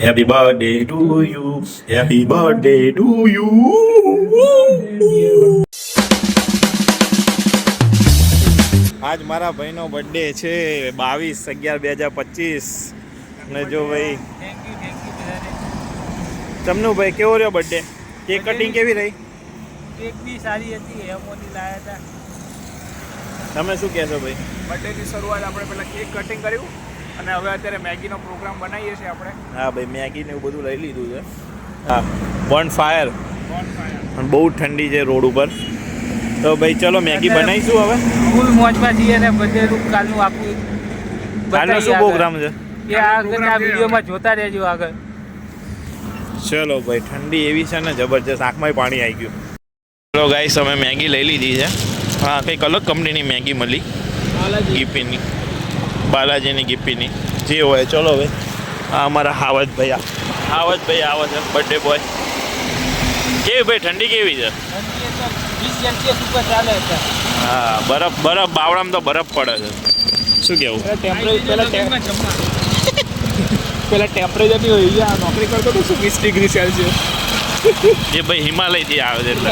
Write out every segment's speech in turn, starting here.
Happy birthday to you Happy birthday to you આજ મારા ભાઈનો બર્થડે છે બાવીસ અગિયાર બે હજાર પચીસ. ને જો ભાઈ તમનું ભાઈ કેવો રહ્યો બર્થડે કેક કટિંગ કેવી રહી? કેક બી સારી હતી હેમોથી લાયા હતા. તમે શું કહેશો ભાઈ? બર્થડેની શરૂઆત આપણે પહેલાં કેક કટિંગ કર્યું. અને હવે અત્યારે મેગીનો પ્રોગ્રામ બનાવીએ છીએ આપણે. હા ભાઈ મેગી ને એવું બધું લઈ લીધું છે. હા બોન ફાયર અને બહુ ઠંડી છે રોડ ઉપર. તો ભાઈ ચલો મેગી બનાવીશું હવે. ફૂલ મોજમાં જઈએ ને બધેનું કાલનું આખું કાલનો શું પ્રોગ્રામ છે? આગળ. એ આગળ આ વિડીયોમાં જોતા રહેજો આગળ. ચલો ભાઈ ઠંડી એવી છે ને જબરજસ્ત આંખમાં પાણી આવી ગયું. ચલો ગાઈસ અમે મેગી લઈ લીધી છે. હા કંઈક અલગ કંપનીની મેગી મળી. ગીપીની બાલાજીની ગીપીની. જે હોય ચલો ભાઈ આ અમારા હાવજભાઈ આ હાવજભાઈ આવો છે બર્થડે બોય કેવી ભાઈ ઠંડી કેવી છે? વીસ સેલ્સિયસ ઉપર ચાલે છે હા બરફ બરફ બાવળામાં તો બરફ પડે છે. શું કેવું? પહેલાં ટેમ્પરેચરની હોય યાર નોકરી કરતો તો શું વીસ ડિગ્રી સેલ્સિયસ? જે ભાઈ હિમાલયથી આવે છે એટલે.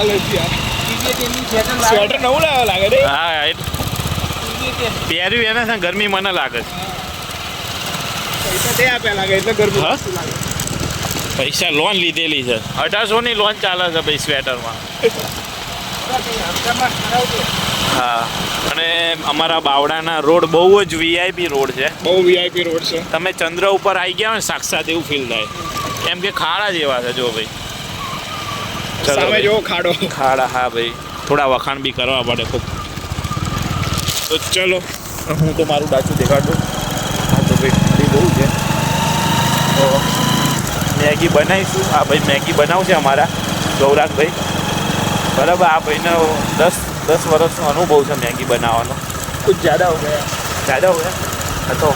સ્વેટર નવું લાવ્યો લાગે રે. હા પહેર્યું એને છે ગરમી મને લાગે છે. પૈસા તે આપ્યા લાગે એટલે ગરમી હા? વસ્તુ લાગે. પૈસા લોન લીધેલી છે. અઢારસોની લોન ચાલે છે ભાઈ સ્વેટરમાં. હા. અને અમારા બાવડાના રોડ બહુ જ વીઆઈપી રોડ છે. બહુ વીઆઈપી રોડ છે. તમે ચંદ્ર ઉપર આવી ગયા હોય ને સાક્ષાત એવું ફીલ થાય. એમ કે ખાડા જેવા છે જો ભાઈ. સામે જો ખાડો. ખાડા હા ભાઈ. થોડા વખાણ બી કરવા પડે ખૂબ. તો ચલો હું તો મારું ડાચું દેખાડું. હા તો ભાઈ ઠંડી બહુ છે. તો મેગી બનાવીશું. આ ભાઈ મેગી બનાવશે અમારા ગૌરાગભાઈ. બરાબર આ ભાઈનો દસ દસ વર્ષનો અનુભવ છે મેગી બનાવવાનો. કુછ જ્યાદા હો ગયા. જ્યાદા હો હા તો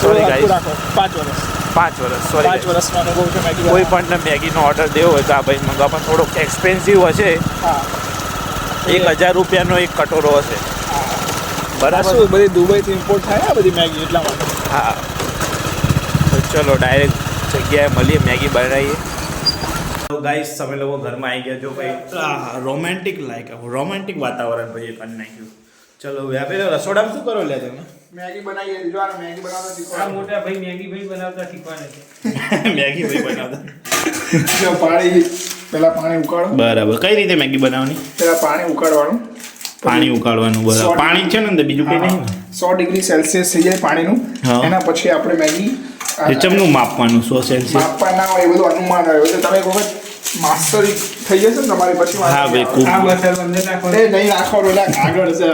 સોરી ગાઈસ પાંચ વર્ષ. પાંચ વર્ષ સોરી પાંચ વર્ષનો અનુભવ છે મેગી કોઈ પણ મેગીનો ઓર્ડર દેવો હોય તો આ ભાઈ મંગાવવા પણ થોડોક એક્સપેન્સિવ હશે. એક હજાર રૂપિયાનો એક કટોરો હશે. બરાબર. શું બધી દુબઈથી ઇમ્પોર્ટ થાય આ બધી મેગી એટલા માટે? હા. તો ચલો ડાયરેક્ટ જગ્યાએ મળીએ મેગી બનાવીએ. તો ગાઈસ તમે લોકો ઘરમાં આવી ગયા જો ભાઈ. રોમેન્ટિક લાઈક રોમેન્ટિક વાતાવરણ ભાઈ કરી નાખ્યું. ચલો હવે આપણે રસોડામાં શું કરો લે તમે? મેગી બનાવીએ જો આ મેગી બનાવતા આ શીખવાડો મોટા ભાઈ મેગી ભાઈ બનાવતા શીખવાડે છે. મેગી ભાઈ બનાવતા. જો પાણી પહેલા પાણી ઉકાળો. બરાબર. કઈ રીતે મેગી બનાવવાની? પહેલા પાણી ઉકાળવાનું. પાણી ઉકાળવાનું બરાબર પાણી છે ને અંદર બીજું કંઈ નહીં? સો ડિગ્રી સેલ્સિયસ થઈ જાય પાણીનું. એના પછી આપણે મેગી ચમનું માપવાનું સો સેલ્સિયસ. માપવાના હોય એ બધું અનુમાન હોય. એટલે તમે એક વખત માસ્ટરી થઈ જશે ને તમારી પછી હા ભાઈ, નહીં ખૂબ. આ બસ અંદર નાખો. એ નહીં નાખવાનું એટલે આગળ છે.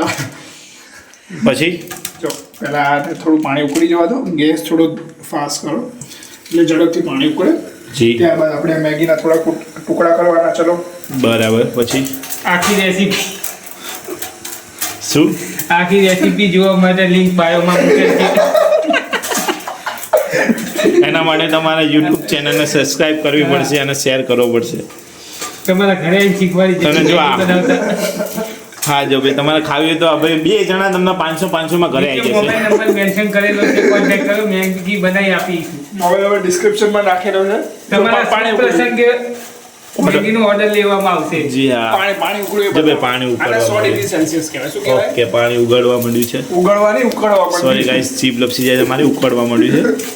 પછી? જો પહેલા આ થોડું પાણી ઉકળી જવા દો. ગેસ થોડો ફાસ્ટ કરો. એટલે ઝડપથી પાણી ઉકળે. જી. ત્યારબાદ આપણે મેગીના થોડા ટુકડા કરવાના ચલો. બરાબર પછી? આખી રેસીપી શું? આખી રેસીપી જોવા માટે લિંક બાયોમાં મૂકેલ છે. એના માટે તમારે યુટ્યુબ ચેનલને સબસ્ક્રાઇબ કરવી પડશે અને શેર કરવો પડશે. તમારા ઘરે શીખવાડી તમે જો હા જો ભાઈ તમારે ખાવી હોય તો ભાઈ બે જણા તમને પાંચસો પાંચસોમાં ઘરે આવી જશે. મોબાઈલ નંબર મેન્શન કરેલો છે કોન્ટેક્ટ કરો મેગી બનાવી આપી હવે હવે ડિસ્ક્રિપ્શનમાં નાખેલો છે. તમારા પાણી પ્રસંગે મેગીનો ઓર્ડર લેવામાં આવશે. જી હા. પાણી પાણી ઉકળ્યું જો પાણી આને સો ઉકળવા ડિગ્રી સેલ્સિયસ કહેવાય. શું કહેવાય? ઓકે પાણી ઉગાડવા માંડ્યું છે. ઉગળવા નહીં ઉકળવા સોરી ગાઈસ ચીપ લપસી જાય તમારી ઉકળવા માંડ્યું છે.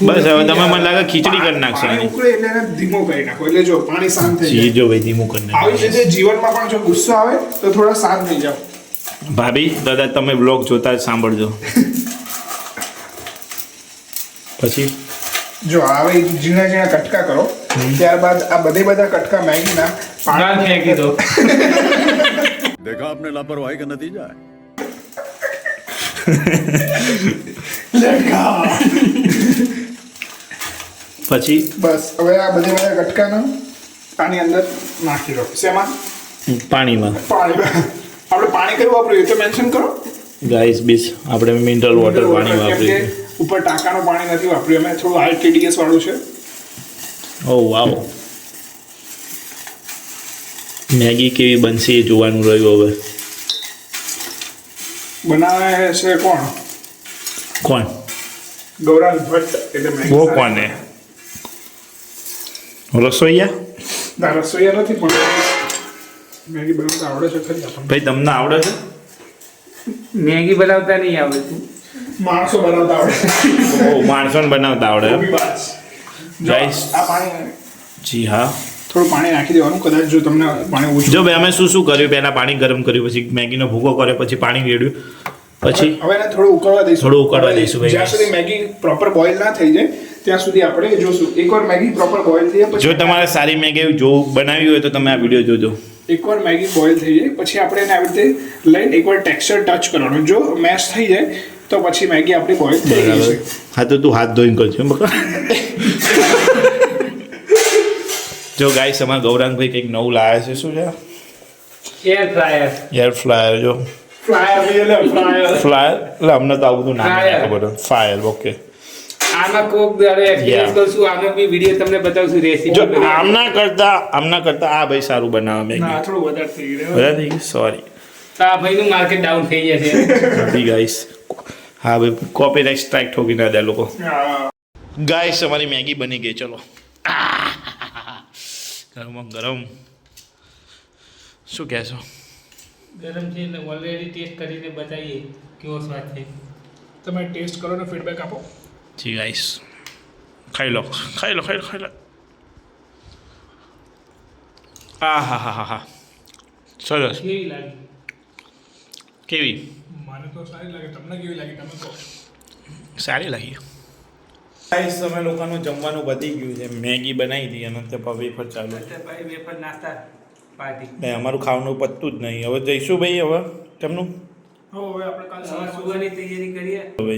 બસ હવે તમે મને લાગે ખીચડી કરી નાખશો ઉકળે એટલે એને ધીમો કરી નાખો. એટલે જો પાણી શાંત થઈ જાય. જો ભાઈ ધીમું કરી આવી રીતે જીવનમાં પણ જો ગુસ્સો આવે તો થોડા શાંત થઈ જાઓ. ભાભી દાદા તમે બ્લોગ જોતા જ સાંભળજો. પછી? જો આવે ઝીણા ઝીણા કટકા કરો. ત્યારબાદ આ બધે બધા કટકા મેગીના પાણી ફેંકી દો દેખા આપને લાપરવાહી કા નતીજા લેખા પછી? બસ હવે આ બધે બધા કટકાના પાણી અંદર નાખી દો. શેમાં? પાણીમાં. પાણીમાં. આપણે પાણી કયું વાપર્યું એ તો મેન્શન કરો. ગાઈસ બીસ આપણે મિનરલ વોટર પાણી વાપરીએ. ઉપર ટાંકાનું પાણી નથી વાપર્યું. અમે થોડું હાઈ ટીડીએસ વાળું છે. ઓ વાવ. મેગી કેવી બનશે એ જોવાનું રહ્યું હવે. બનાવે છે કોણ? કોણ? ગૌરાંગ ભટ્ટ એટલે મેગી વો કોને? રસોઈયા? ના રસોઈયા નથી પણ મેગી બનાવતા આવડે છે ખરી. ભાઈ તમને આવડે છે? મેગી બનાવતા નહીં આવડતું માણસો બનાવતા આવડે. ઓ માણસોને બનાવતા આવડે. Guys. આ પાણી જી હા. થોડું પાણી નાખી દેવાનું કદાચ જો તમને પાણી ઓછું જો અમે શું શું કર્યું? પહેલા પાણી ગરમ કર્યું પછી મેગીનો ભૂકો કર્યો પછી પાણી રેડ્યું. પછી હવે એને થોડું ઉકળવા દઈશું. થોડું ઉકળવા દઈશું, ભાઈ. જ્યાં સુધી મેગી પ્રોપર બોઇલ ના થઈ જાય ત્યાં સુધી આપણે જોશું. એકવાર મેગી પ્રોપર બોઇલ થઈ જાય જો તમારે સારી મેગી જો બનાવી હોય તો તમે આ વીડિયો જોજો. એકવાર મેગી બોઇલ થઈ જાય પછી આપણે એને આવી રીતે લઈને એકવાર ટેક્સચર ટચ કરવાનું. જો મેશ થઈ જાય તો પછી મેગી આપણી બોઈલ થઈ ગઈ છે. હા તો તું હાથ ધોઈને કરજો બકા. જો ગાઈસ અમારા ગૌરાંગભાઈ કંઈક નવું લાવ્યા છે શું છે? એર ફ્રાયર એર ફ્લાયર જો. ફ્રાયર એટલે ફ્લાયર એટલે અમને તો આવું બધું નામ ખબર ફાયર ઓકે આમાં કોક દાડે એક્સપિરિયન્સ કરશું આનો બી વીડિયો તમને બતાવશું જો આમના કરતા આમના કરતા આ ભાઈ સારું બનાવે મેગી. ના થોડું વધારે થઈ ગયું. બધા થઈ ગયું? સોરી આ ભાઈનું માર્કેટ ડાઉન થઈ જશે. ગાઈસ હા ભાઈ કોપીરાઇટ સ્ટ્રાઇક ઠોકી ના દે લોકો. હા. ગાઈસ અમારી મેગી બની ગઈ ચલો. ગરમ ગરમ. શું કહેશો? ગરમ છે એટલે ઓલરેડી ટેસ્ટ કરીને બતાવીએ કેવો સ્વાદ છે. તમે ટેસ્ટ કરો ને ફીડબેક આપો. જી ગાઈસ ખાઈ લો ખાઈ લો ખાઈ લો ખાઈ લો. આ હા હા હા હા સરસ. કેવી લાગી? કેવી? મને તો સારી લાગે તમને કેવી લાગી તમે કહો સારી લાગી ગાઈસ તમે લોકોનું જમવાનું બધી ગયું છે. મેગી બનાવી હતી અને તે વેફર ચાલુ. છે. ભાઈ વેફર નાસ્તા પાર્ટી. ને અમારું ખાવાનું પતતું જ નહીં. હવે જઈશું ભાઈ હવે? કેમનું હો હવે આપણે કાલ હવે સવારે સુવાની તૈયારી કરીએ. હવે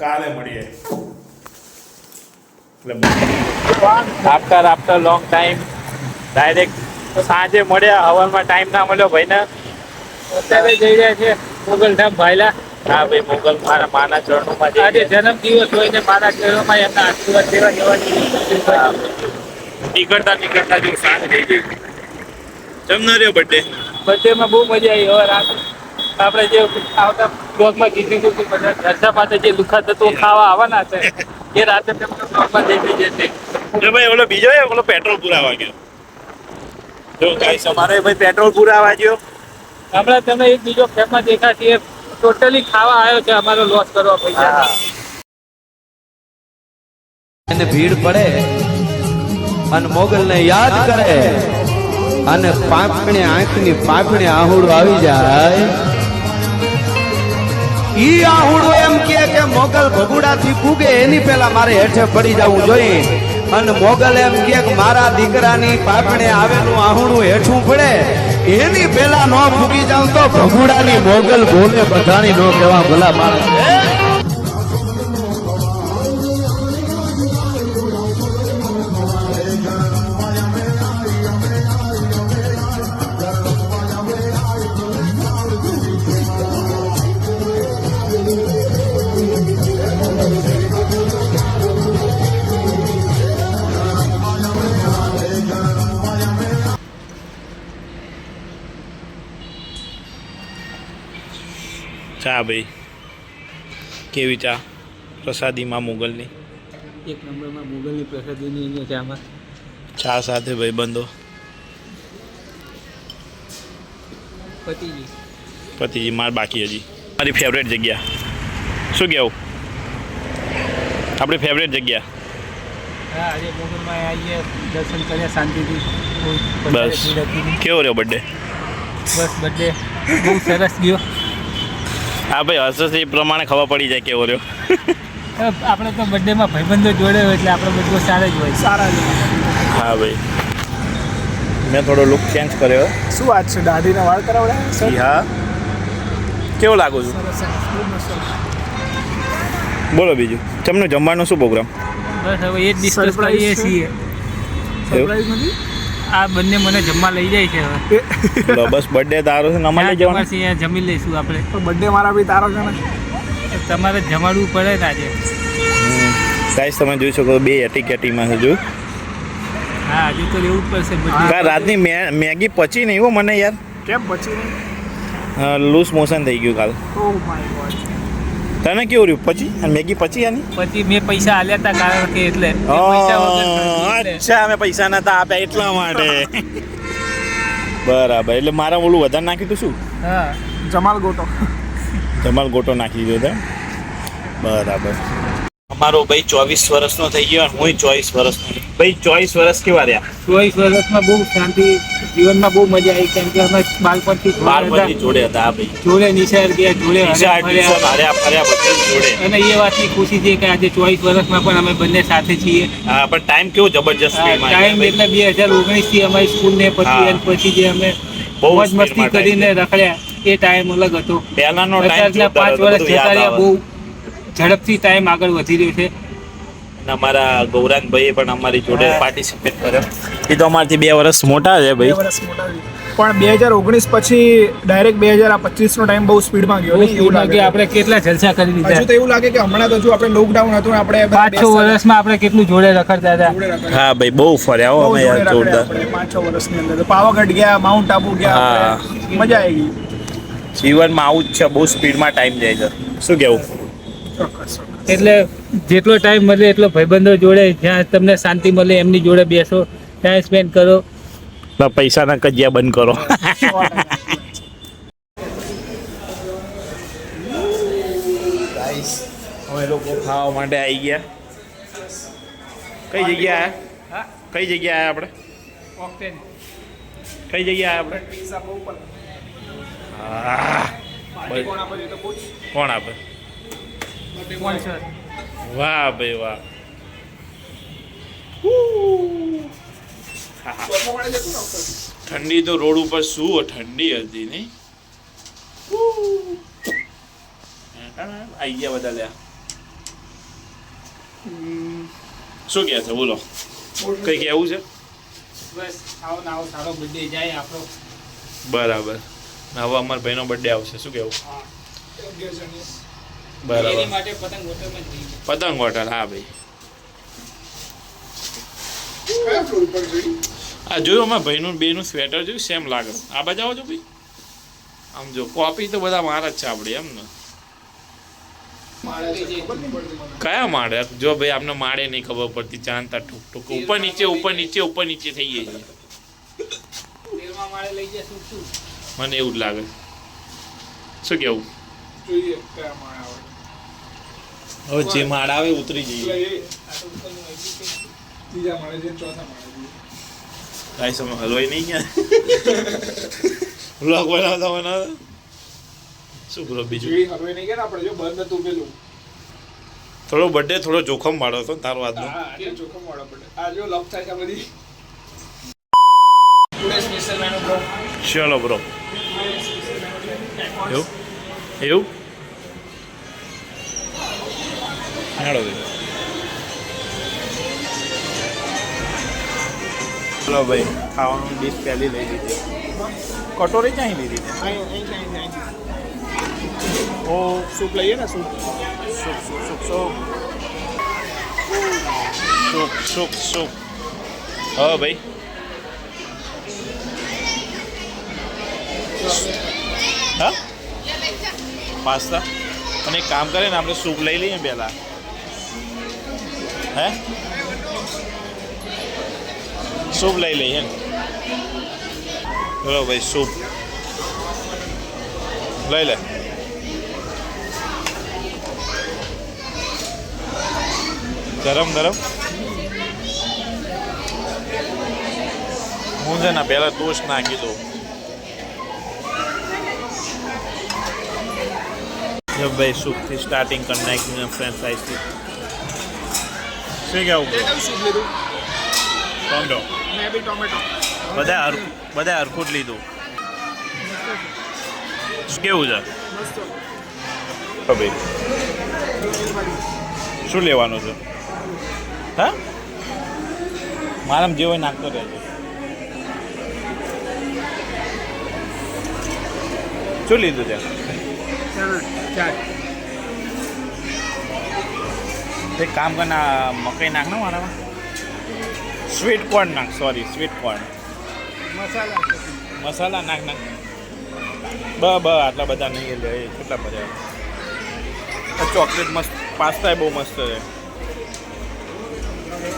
કાલે મળીએ. After after long time direct સાંજે મળ્યા હવનમાં ટાઈમ ના મળ્યો ભાઈને. અત્યારે જઈ રહ્યા છે મોગલધામ ભાઈલા હા ભાઈ મોગલ મારા માના ચરણોમાં જઈ આજે જન્મ દિવસ હોય ને મારા શહેરોમાં એમના આશીર્વાદ દેવા જવાની નીકળતા નીકળતા જો સાંજ થઈ ગઈ જમનો રહ્યો બર્થડે બર્થડેમાં બહુ મજા આવી. હવે રાત આપણે જે આવતા બ્લોગમાં કીધું હતું કે બધા ઘરડા પાસે જે લુખા તત્વો ખાવા આવવાના છે એ રાતે તમને બ્લોગમાં દેખી જશે જો ભાઈ ઓલો બીજો ઓલો પેટ્રોલ પુરાવા ગયો. જો ગાઈસ અમારે ભાઈ પેટ્રોલ પુરાવા ગયો. હમણાં તમે એક બીજો ફેમમાં દેખાશે છે ટોટલી ખાવા આવ્યો છે, અમારો લોસ કરવા પૈસા. એને ભીડ પડે અને મોગલને યાદ કરે અને પાંપણે આંખની પાંપણે આહુડું આવી જાય. ઈ આહુડું એમ કે કે મોગલ ભગુડાથી ફૂગે, એની પેલા મારે હેઠે પડી જવું જોઈએ. અને મોગલ એમ કે મારા દીકરાની પાપણે આવેલું આહુડું હેઠું પડે. એની પેલા નો ફૂગી જાવ તો ભગુડાની મોગલ બોલે બધાની નો કહેવા ભલા માણસ. ચા ભાઈ? કેવી ચા? પ્રસાદીમાં મુગલની? એક નંબરમાં મુગલની પ્રસાદીની ચામાં. ચા સાથે ભાઈ બંધો પતિજી. પતિજી માર બાકી હજી. મારી ફેવરેટ જગ્યા. શું કહેવું આપણી ફેવરેટ જગ્યા. હા આજે મુગલમાં આવીએ દર્શન કર્યા શાંતિથી. બસ. કેવો રહ્યો બર્થડે બસ બર્થડે બહુ સરસ ગયો. હા ભાઈ એ પ્રમાણે ખબર પડી જાય કેવો રહ્યો. આપણે તો બર્થડેમાં ભાઈબંધો જોડે હોય એટલે આપણે બધું સારા જ હોય. સારા જ હા ભાઈ. મેં થોડો લુક ચેન્જ કર્યો. શું વાત છે? દાઢીના વાળ કરાવડાયા જી હા. કેવો લાગુ છું? બોલો બીજું. તમને જમવાનો શું પ્રોગ્રામ બસ હવે એ જ ડિસ્કસ કરીએ છે? છીએ. સરપ્રાઈઝ નથી? આ બંને મને જમવા લઈ જાય છે હવે. બસ બર્થડે તારો છે નમા લઈ ત્યાં જવાનો? અહીંયા જમી લઈશું આપણે. તો બર્થડે મારા બી તારો છે ને? તમારે જમાડવું પડે ને આજે. ગાઈસ તમે જોઈ શકો બે એટી કેટીમાં છે જો. હા હજુ તો એવું જ પડશે બધું. રાતની મેગી પચી નહીં હો મને યાર. કેમ પછી નહીં? લૂઝ મોશન થઈ ગયું કાલ. ઓ માય ગોડ તને કેવું રહ્યું? પછી અને મેગી પછી આની? પછી મેં પૈસા આલ્યા હતા કારણ કે એટલે. અચ્છા અમે પૈસા નતા આપ્યા એટલા માટે. બરાબર એટલે મારા ઓલું વધારે નાખ્યું હતું શું? હા. જમાલ ગોટો. જમાલ ગોટો નાખી દીધો બરાબર. અમારો ભાઈ ચોવીસ વર્ષનો થઈ ગયો હું ચોવીસ વર્ષનો ભાઈ ચોવીસ વર્ષ કેવા રહ્યા? ચોવીસ વર્ષમાં બહુ શાંતિ જીવનમાં બહુ મજા આવી કેમ કે અમે બાળપણથી બાળપણથી જોડે હતા ભાઈ. જોડે નિશાળ ગયા જોડે ફર્યા. બધું જોડે. અને એ વાતની ખુશી છે કે આજે ચોવીસ વર્ષમાં પણ અમે બંને સાથે છીએ. હા પણ ટાઈમ કેવો જબરજસ્ત ટાઈમ એટલે બે હજાર ઓગણીસથી અમારી સ્કૂલ ને પછી પછી જે અમે બહુ મસ્તી કરીને રખડ્યા એ ટાઈમ અલગ હતો. પહેલાનો ટાઈમ પાંચ વર્ષ જતા રહ્યા બહુ ઝડપથી ટાઈમ આગળ વધી રહ્યો છે. અમારા ગૌરાંગભાઈએ પણ અમારી જોડે પાર્ટિસિપેટ કર્યો. એ તો અમારથી બે વર્ષ મોટા છે બે ભાઈ વર્ષ મોટા પણ બે હજાર ઓગણીસ પછી ડાયરેક્ટ બે હજાર પચીસ નો ટાઈમ બહુ સ્પીડમાં ગયો એવું લાગે આપણે કેટલા જલસા કરી હજુ દીધા તો એવું લાગે કે હમણાં તો હજુ આપણે લોકડાઉન હતું આપણે પાંચ છ વર્ષમાં આપણે કેટલું જોડે રખડતા હતા. હા ભાઈ બહુ ફર્યા હો અમે યાર જોરદાર. પાંચ છ વર્ષની અંદર. પાવાગઢ ગયા માઉન્ટ આબુ ગયા મજા આવી ગઈ. જીવનમાં આવું જ છે બહુ સ્પીડમાં ટાઈમ જાય છે. શું કેવું? એટલે જેટલો ટાઈમ મળે એટલો ભાઈબંધો જોડે જ્યાં તમને શાંતિ મળે એમની જોડે બેસો ટાઈમ સ્પેન્ડ કરો. પૈસાના કજિયા બંધ કરો. અમે લોકો ખાવા માટે આવી ગયા. કઈ જગ્યા હા? કઈ જગ્યા આયા આપણે? કઈ જગ્યા આયા આપણે? કોણ આપે? વાહ ભાઈ વાહ. ઠંડી તો રોડ ઉપર શું ઠંડી હતી નહીં. આઈ ગયા બધા લ્યા. શું કહે છે? બોલો. કઈ કેવું છે? આવો આવો બરાબર. હવે અમારા ભાઈનો બર્થડે આવશે. શું કેવું એની બરાબર. પતંગ હોટલ હા ભાઈ. કયા ફ્લોર પર જોઈ આ જોયું અમારા ભાઈનું બેનું સ્વેટર જોયું સેમ લાગે. આ બાજુ આવો છો ભાઈ? આમ જો કોપી તો બધા મારા જ છે આપણે એમ ને? કયા માળે? જો ભાઈ આપને માળે નહીં ખબર પડતી ચાંદતા ઠુક ઠુક. ઉપર નીચે ઉપર નીચે ઉપર નીચે થઈ જાય છે. મને એવું જ લાગે. શું કેવું? જોઈએ કયા માળે આવે. હવે જે માળ આવે ઉતરી જઈએ. ત્રીજા માળે જઈએ ચોથા માળે જઈએ. સમય હલવાઈ નહીં ગયા. બ્લોગ બનાવતા બનાવતા. શું બોલો બીજું? હવે નહીં ગયા ને આપણે જો બંધ હતું પેલું. થોડો બર્થડે થોડો જોખમ વાળો હતો તારો આજનો. હા જોખમ વાળો પડે આ જો લપ થાય છે બધી. ચલો બ્રો એવું? એવું? હેડો ભાઈ ચલો ભાઈ ખાવાનું ડીશ પહેલી લઈ લીધી. કટોરી ક્યાંય લીધી છે ઓ સૂપ લઈએ ને soup? Soup soup soup soup. Soup soup soup. હા ભાઈ. હા? પાસ્તા. અને એક કામ કરે ને આપણે સૂપ લઈ લઈએ પહેલા. હે? સૂપ લઈ લઈએ ચલો ભાઈ, સૂપ. લઈ લે. ગરમ ગરમ. હું છે ને પેલા ટોસ્ટ નાખી દઉં. ભાઈ, સૂપથી સ્ટાર્ટિંગ કરી નાખ્યું ફ્રેન્ચ ફ્રાઈસથી શું કેવું bro? કયું સૂપ લીધું? ટોમેટો. મેં બી ટોમેટો. બધા હરખું બધા હરખું જ લીધું. કેવું છે? ભાઈ. શું લેવાનું છે? હા? મારામ જે હોય નાખતો રહેજો. શું લીધું ત્યાં? એક કામ કર ના મકાઈ નાખ ને મારામાં. સ્વીટ કોર્ન નાખ સોરી સ્વીટ કોર્ન મસાલા મસાલા નાખ નાખ. બ બ આટલા બધા નહીં લે કેટલા બધા ચોકલેટ મસ્ત પાસ્તા બહુ મસ્ત છે.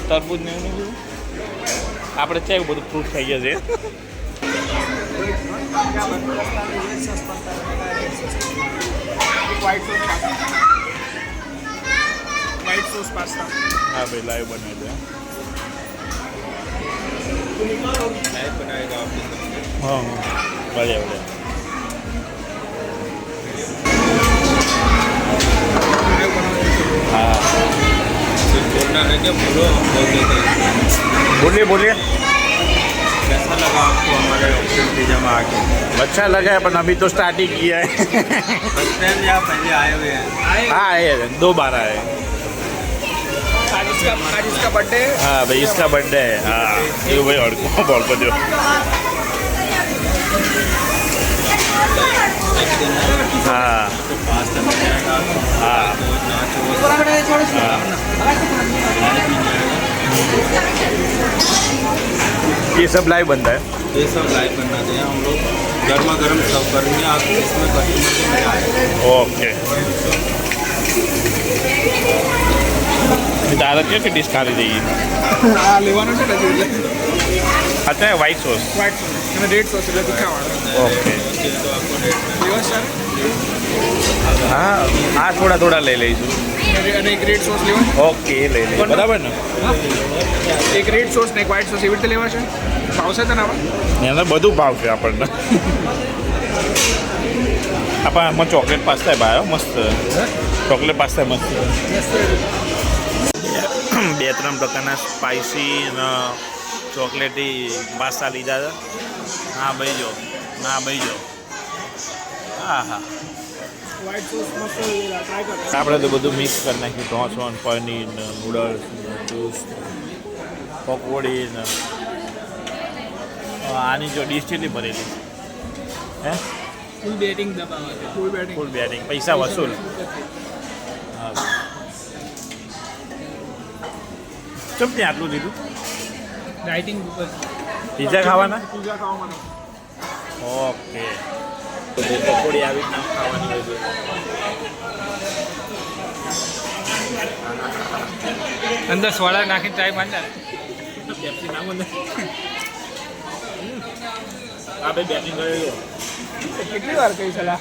તરબૂજ ને એવું આપણે ત્યાં બધું ફ્રૂટ થઈ છીએ white sauce pasta white sauce pasta હા ભાઈ લાઈવ બને છે હા ભલે ભલે हाँ बोलना है क्या बोलो बोल देते हैं बोलिए बोलिए कैसा लगा आपको हमारे ऑप्शन पिज्जा में आके अच्छा लगा है पर अभी तो स्टार्ट ही किया है फर्स्ट टाइम या पहले आए हुए हैं हाँ आए हैं, दो बार आए हैं। आज इसका आज इसका बर्थडे है। हाँ भाई इसका बर्थडे है। हाँ ये भाई और को बोल को दो हाँ। हाँ। ये सब लाइव बनता है। ये सब लाइव करना चाहिए हम लोग गर्मा गर्म सब करेंगे आप इसमें कस्टमर ओके। દાદા કયો કે ડિશ ખાલી જઈએ આ લેવાનો છે ને અત્યારે વ્હાઈટ સોસ વ્હાઈટ સોસ અને રેડ સોસ એટલે તીખાવાળો ઓકે લેવા સર હા આ થોડા થોડા લઈ લઈશું. અને એક રેડ સોસ લેવા ઓકે એ લઈ લઈએ બરાબર ને? એક રેડ સોસ ને એક વ્હાઈટ સોસ એવી રીતે લેવા છે? ભાવશે તને આપણે એના બધું ભાવશે આપણને. આપણા આમાં ચોકલેટ પાસ્તા ભાયો મસ્ત. ચોકલેટ પાસ્તા મસ્ત. બે ત્રણ પ્રકારના સ્પાઇસી ચોકલેટી પાસ્તા લીધા હતા હા ભાઈ જો. હા ભાઈ જો. હા હા. આપણે તો બધું મિક્સ કરી નાખ્યું. ઢોસો પનીર ને નૂડલ્સ ને જ્યુસ પકોડી ને આની જો ડીશ કેટલી ભરેલી? હે? ફૂલ બેટિંગ દબાવવા ફૂલ બેટિંગ ફૂલ બેટિંગ પૈસા વસૂલ. હા. ચમ ત્યાં આટલું લીધું? રાઇટિંગ ઉપર. પીઝા ખાવાના? પીઝા ખાવા માટે ઓકે. તો પકોડી આવી રીતના ખાવાની હોય છે. અંદર સોડા નાખીને ટ્રાય મારનાર પેપ્સી નાખો ને આ ભાઈ બેટિંગ કરેલો કેટલી વાર કહી સલાહ?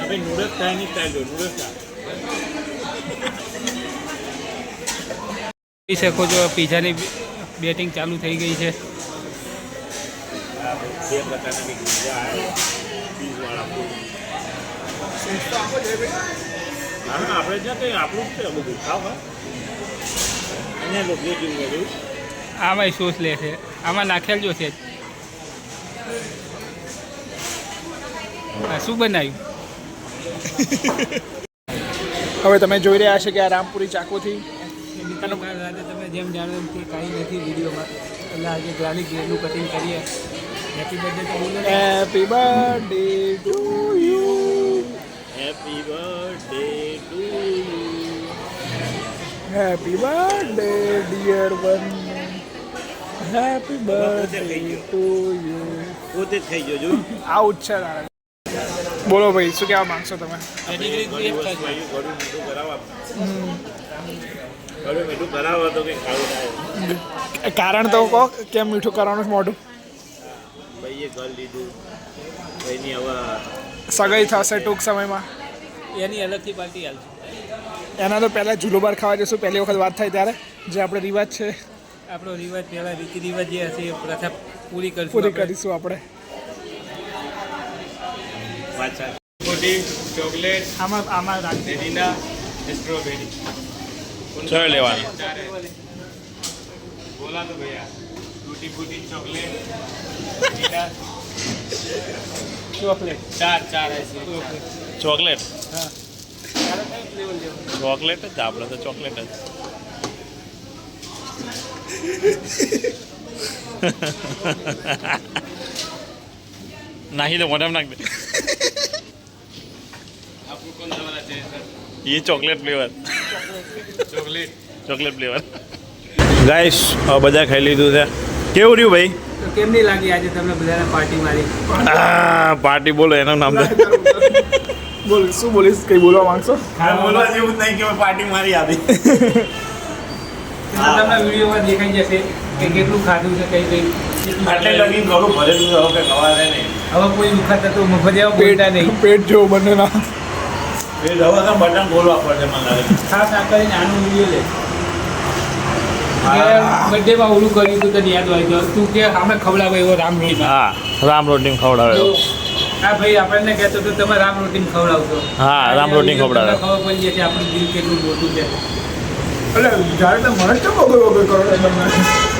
હવે નૂડલ્સ ખાય નહીં ખાય જો નૂડલ્સ ખા જોઈ શકો છો પીઝાની બેટિંગ ચાલુ થઈ ગઈ છે. છે ભાઈ સોસ લે છે. આમાં નાખેલ જો છે. આ શું બનાવ્યું? હવે તમે જોઈ રહ્યા છો કે આ રામપુરી ચાકુથી જેમ જાણે એમ કે કાંઈ નથી વિડીયોમાં. એટલે આજે ગાર્લિક બ્રેડનું કટિંગ કરીએ. હેપી બર્થડે તો બોલો. Happy birthday to you happy birthday to you happy birthday dear one happy birthday to you પોતે જ થઈ ગયો જો આ જ આવે બોલો ભાઈ શું કહેવા માંગશો તમે? કારણ તો કહો કેમ મીઠું કરવાનું મોઢું? ભાઈએ સગાઈ થશે ટૂંક સમયમાં. એની અલગથી પાર્ટી હાલશે એના તો પહેલાં જુલુબાર ખાવા જશું પહેલી વખત વાત થાય ત્યારે જે આપણો રિવાજ છે. આપણો રિવાજ પહેલાં રીતિ રિવાજ જે હશે એ પ્રથા પૂરી કરીશું પૂરી કરીશું આપણે. ચોકલેટ આમાં આમાં રાખી સ્ટ્રોબેરી. લેવાનું. Chocolate chocolate. ચાર ચાર ચોકલેટ? ચોકલેટ જ આપણે તો ચોકલેટ જ. નાહી તો મોઢામાં નાખ દે. એ chocolate flavour. Chocolate. Chocolate flavour. Guys બધા ખાઈ લીધું છે. કેવું રહ્યું ભાઈ? કેમની લાગી આજે તમને બધાને પાર્ટી મારી? પાર્ટી બોલો એનું નામ બોલ શું બોલીશ? કઈ બોલવા માંગશો? બોલવા જેવું નહીં કે પાર્ટી મારી આવી તમને વિડીયોમાં દેખાઈ જશે કે કેટલું ખાધું છે કઈ કઈ. આટલે લગીન ઘણું ભરેલું હવે કે ખવાય નહીં. હવે કોઈ વખત તો મફત પેટ નહીં. પેટ જો બને ના. એ તો બટન બોલવા પડશે મને લાગે ખાસ આ કરીને આનો વીડિયો લે. બર્થડે માં ઓલું કર્યું તું તને યાદ હોય તો તું કે અમે ખવડાવે એવો રામ રોટી હા રામ રોટી ખવડાવે આ ભાઈ આપણને કહેતો તો તમે રામ રોટી ખવડાવતો હા, રામ રોટી ખવડાવે. તમને ખબર પડી જશે આપણું દિલ કેટલું મોટું છે. એટલે જ્યારે તમે મને કેમ વગર વગર કરો તમે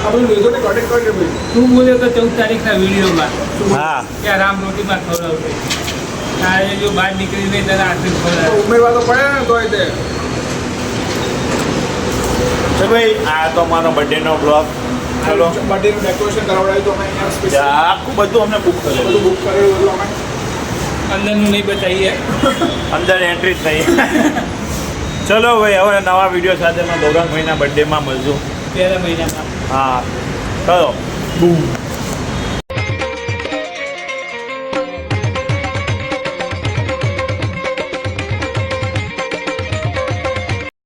આપણે લીધો ને ભાઈ. તું બોલ્યો તો ચૌદ તારીખના વિડીયોમાં હા. ત્યાં રામ રોટીમાં ખવડાવતો આ એ જો બહાર નીકળી નહીં તને આટલું ઉમેરવા તો પડે ને તોય તે. તો ભાઈ આ તો અમારો બર્થડેનો બ્લોગ ચલો. બર્થડેનું ડેકોરેશન કરાવડાવ્યું તો અમે અહીંયા સ્પેશિયલ આખું બધું અમને બુક કરેલું. બધું બુક કરેલું હતું અમે. અંદરનું નહીં બતાવીએ. અંદર એન્ટ્રી થઈ. ચલો ભાઈ હવે નવા વીડિયો સાથે ગૌરંગભાઈના બર્થડેમાં મળશું. પહેલા મહિનામાં. હા ચલો. બૂમ